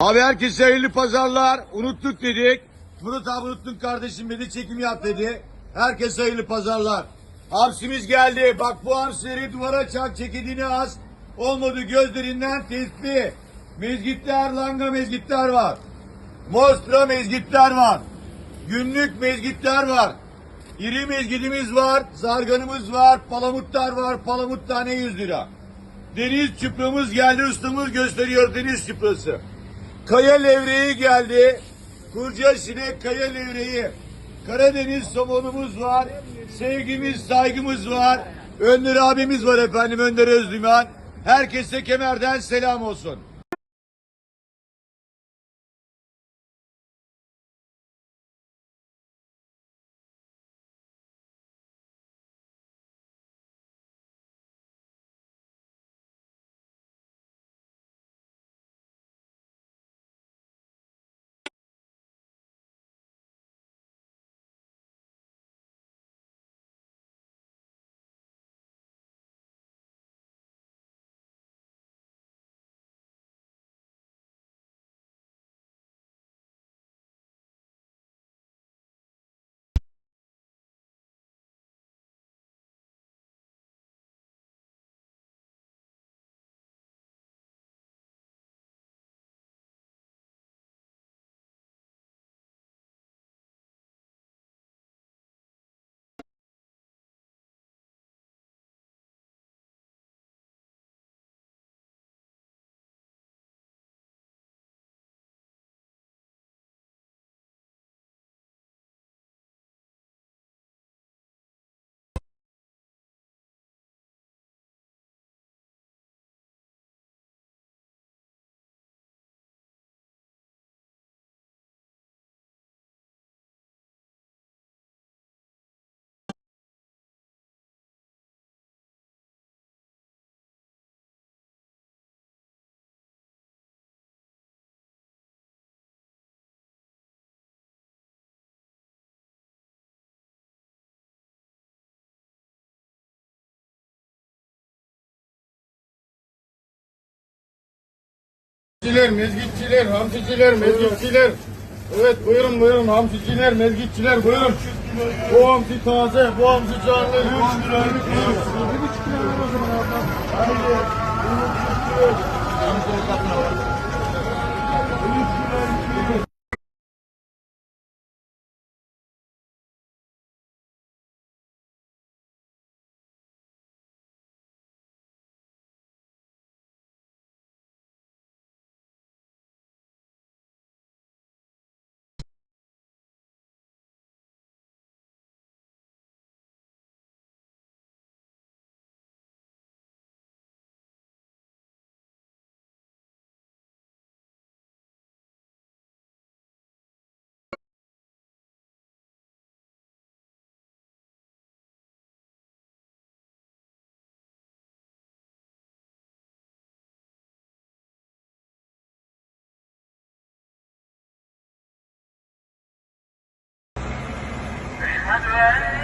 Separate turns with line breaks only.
Abi herkese hayırlı pazarlar. Unuttuk dedik. Murat abi unuttun kardeşim dedi. Çekim yap dedi. Herkese hayırlı pazarlar. Hamsimiz geldi. Bak bu hamsileri duvara çak. Çekidini az. Olmadı gözlerinden tespih. Mezgitler, langa mezgitler var. Mostra mezgitler var. Günlük mezgitler var. İri mezgidimiz var. Zarganımız var. Palamutlar var. Palamut tane 100 lira. Deniz çıpramız geldi. Ustamız gösteriyor deniz çıprası. Kaya levreği geldi. Kurca sinek kaya levreği. Karadeniz somonumuz var. Sevgimiz, saygımız var. Önder abimiz var efendim, Önder Özdüman. Herkese kemerden selam olsun.
Mezgitçiler, mezgitçiler, hamsiciler, mezgitçiler. Evet buyurun buyurun hamsiciler, mezgitçiler buyurun. Bu hamsi taze, bu hamsi canlı. 3 lira, 3 lira. 1,5 kilo ver o zaman abla. Haydi. 1,5 kilo. Yeah.